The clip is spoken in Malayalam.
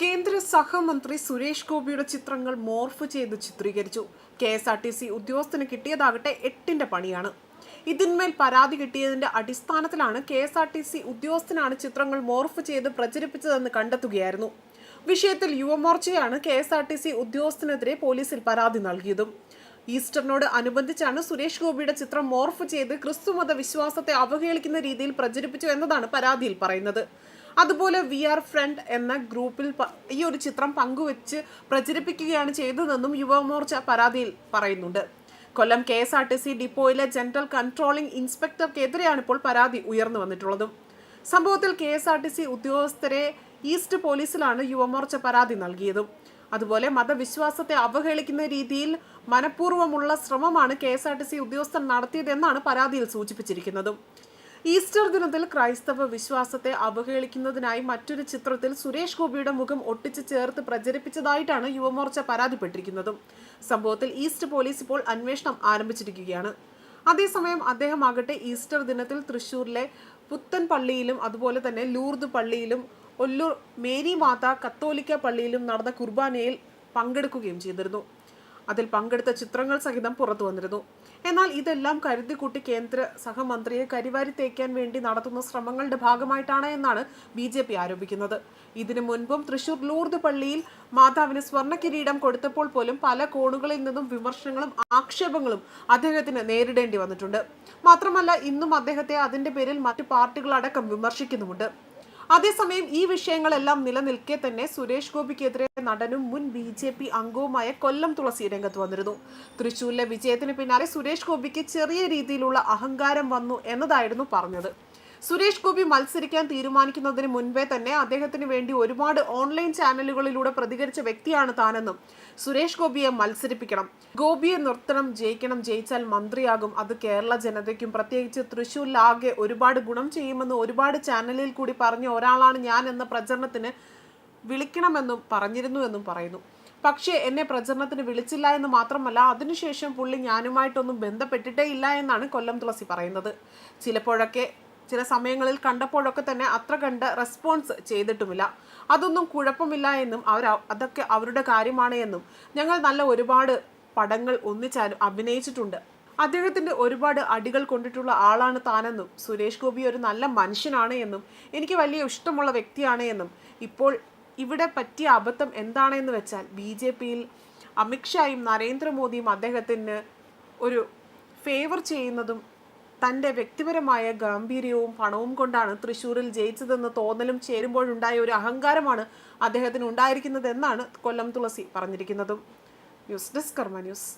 കേന്ദ്ര സഹമന്ത്രി സുരേഷ് ഗോപിയുടെ ചിത്രങ്ങൾ മോർഫ് ചെയ്ത് ചിത്രീകരിച്ചു. K S R T C ഉദ്യോഗസ്ഥന് കിട്ടിയതാകട്ടെ എട്ടിന്റെ പണിയാണ്. ഇതിന്മേൽ പരാതി കിട്ടിയതിന്റെ അടിസ്ഥാനത്തിലാണ് K S R T C ഉദ്യോഗസ്ഥനാണ് ചിത്രങ്ങൾ മോർഫ് ചെയ്ത് പ്രചരിപ്പിച്ചതെന്ന് കണ്ടെത്തുകയായിരുന്നു. വിഷയത്തിൽ യുവമോർച്ചയാണ് K S R T C ഉദ്യോഗസ്ഥനെതിരെ പോലീസിൽ പരാതി നൽകിയതും. ഈസ്റ്ററിനോട് അനുബന്ധിച്ചാണ് സുരേഷ് ഗോപിയുടെ ചിത്രം മോർഫ് ചെയ്ത് ക്രിസ്തുമത വിശ്വാസത്തെ അവഹേളിക്കുന്ന രീതിയിൽ പ്രചരിപ്പിച്ചു എന്നതാണ് പരാതിയിൽ പറയുന്നത്. അതുപോലെ വി ആർ ഫ്രണ്ട് എന്ന ഗ്രൂപ്പിൽ ഈ ഒരു ചിത്രം പങ്കുവെച്ച് പ്രചരിപ്പിക്കുകയാണ് ചെയ്തതെന്നും യുവമോർച്ച പരാതിയിൽ പറയുന്നുണ്ട്. Kollam K S R T C ഡിപ്പോയിലെ general controlling ഇൻസ്പെക്ടർക്കെതിരെയാണ് ഇപ്പോൾ പരാതി ഉയർന്നു വന്നിട്ടുള്ളതും. സംഭവത്തിൽ K S R T C ഉദ്യോഗസ്ഥരെ ഈസ്റ്റ് പോലീസിലാണ് യുവമോർച്ച പരാതി നൽകിയതും. അതുപോലെ മതവിശ്വാസത്തെ അവഹേളിക്കുന്ന രീതിയിൽ മനഃപൂർവമുള്ള ശ്രമമാണ് K S R T C ഉദ്യോഗസ്ഥർ നടത്തിയതെന്നാണ് പരാതിയിൽ സൂചിപ്പിച്ചിരിക്കുന്നതും. ഈസ്റ്റർ ദിനത്തിൽ ക്രൈസ്തവ വിശ്വാസത്തെ അവഹേളിക്കുന്നതിനായി മറ്റൊരു ചിത്രത്തിൽ സുരേഷ് ഗോപിയുടെ മുഖം ഒട്ടിച്ച് ചേർത്ത് പ്രചരിപ്പിച്ചതായിട്ടാണ് യുവമോർച്ച പരാതിപ്പെട്ടിരിക്കുന്നതും. സംഭവത്തിൽ ഈസ്റ്റ് പോലീസ് ഇപ്പോൾ അന്വേഷണം ആരംഭിച്ചിരിക്കുകയാണ്. അതേസമയം അദ്ദേഹം ആകട്ടെ ഈസ്റ്റർ ദിനത്തിൽ തൃശൂരിലെ പുത്തൻ പള്ളിയിലും അതുപോലെ തന്നെ ലൂർദ് പള്ളിയിലും ഒല്ലൂർ മേരി മാത കത്തോലിക്ക പള്ളിയിലും നടന്ന കുർബാനയിൽ പങ്കെടുക്കുകയും ചെയ്തിരുന്നു. അതിൽ പങ്കെടുത്ത ചിത്രങ്ങൾ സഹിതം പുറത്തു വന്നിരുന്നു. എന്നാൽ ഇതെല്ലാം കരുതിക്കൂട്ടി കേന്ദ്ര സഹമന്ത്രിയെ കരിവാരി തേക്കാൻ വേണ്ടി നടത്തുന്ന ശ്രമങ്ങളുടെ ഭാഗമായിട്ടാണ് എന്നാണ് ബി ജെ പി ആരോപിക്കുന്നത്. ഇതിനു മുൻപും തൃശൂർ ലൂർദ് പള്ളിയിൽ മാതാവിന് സ്വർണ കിരീടം കൊടുത്തപ്പോൾ പോലും പല കോണുകളിൽ നിന്നും വിമർശനങ്ങളും ആക്ഷേപങ്ങളും അദ്ദേഹത്തിന് നേരിടേണ്ടി വന്നിട്ടുണ്ട്. മാത്രമല്ല ഇന്നും അദ്ദേഹത്തെ അതിന്റെ പേരിൽ മറ്റു പാർട്ടികളടക്കം വിമർശിക്കുന്നുമുണ്ട്. അതേസമയം ഈ വിഷയങ്ങളെല്ലാം നിലനിൽക്കെ തന്നെ സുരേഷ് ഗോപിക്കെതിരെ നടനും മുൻ ബി ജെ പി അംഗവുമായ കൊല്ലം തുളസി രംഗത്ത് വന്നിരുന്നു. തൃശൂരിലെ വിജയത്തിന് പിന്നാലെ സുരേഷ് ഗോപിക്ക് ചെറിയ രീതിയിലുള്ള അഹങ്കാരം വന്നു എന്നതായിരുന്നു പറഞ്ഞത്. സുരേഷ് ഗോപി മത്സരിക്കാൻ തീരുമാനിക്കുന്നതിന് മുൻപേ തന്നെ അദ്ദേഹത്തിന് വേണ്ടി ഒരുപാട് ഓൺലൈൻ ചാനലുകളിലൂടെ പ്രതികരിച്ച വ്യക്തിയാണ് താനെന്നും സുരേഷ് ഗോപിയെ മത്സരിപ്പിക്കണം. ഗോപിയെ നിർത്തണം ജയിക്കണം ജയിച്ചാൽ മന്ത്രിയാകും. അത് കേരള ജനതയ്ക്കും പ്രത്യേകിച്ച് തൃശ്ശൂരിലാകെ ഒരുപാട് ഗുണം ചെയ്യുമെന്ന് ഒരുപാട് ചാനലിൽ കൂടി പറഞ്ഞ ഒരാളാണ് ഞാൻ എന്ന പ്രചരണത്തിന് വിളിക്കണമെന്നും പറഞ്ഞിരുന്നു എന്നും പറയുന്നു. പക്ഷേ എന്നെ പ്രചരണത്തിന് വിളിച്ചില്ല എന്ന് മാത്രമല്ല അതിനുശേഷം പുള്ളി ഞാനുമായിട്ടൊന്നും ബന്ധപ്പെട്ടിട്ടേ ഇല്ല എന്നാണ് കൊല്ലം തുളസി പറയുന്നത്. ചിലപ്പോഴൊക്കെ ചില സമയങ്ങളിൽ കണ്ടപ്പോഴൊക്കെ തന്നെ അത്ര കണ്ട് റെസ്പോൺസ് ചെയ്തിട്ടുമില്ല. അതൊന്നും കുഴപ്പമില്ല എന്നും അവർ അതൊക്കെ അവരുടെ കാര്യമാണ് എന്നും ഞങ്ങൾ നല്ല ഒരുപാട് പടങ്ങൾ ഒന്നിച്ചാലും അഭിനയിച്ചിട്ടുണ്ട്. അദ്ദേഹത്തിന്റെ ഒരുപാട് അടികൾ കൊണ്ടിട്ടുള്ള ആളാണ് താനെന്നും സുരേഷ് ഗോപി ഒരു നല്ല മനുഷ്യനാണ് എന്നും എനിക്ക് വലിയ ഇഷ്ടമുള്ള വ്യക്തിയാണ് എന്നും ഇപ്പോൾ ഇവിടെ പറ്റിയ അബദ്ധം എന്താണെന്ന് വെച്ചാൽ ബി ജെ പിയിൽ അമിത്ഷായും നരേന്ദ്രമോദിയും അദ്ദേഹത്തിന് ഒരു ഫേവർ ചെയ്യുന്നതും തന്റെ വ്യക്തിപരമായ ഗാംഭീര്യവും പണവും കൊണ്ടാണ് തൃശ്ശൂരിൽ ജയിച്ചതെന്ന് തോന്നലും ചേരുമ്പോഴുണ്ടായ ഒരു അഹങ്കാരമാണ് അദ്ദേഹത്തിന് ഉണ്ടായിരിക്കുന്നതെന്നാണ് Kollam Thulasi പറഞ്ഞിരിക്കുന്നതും. News desk Karma news.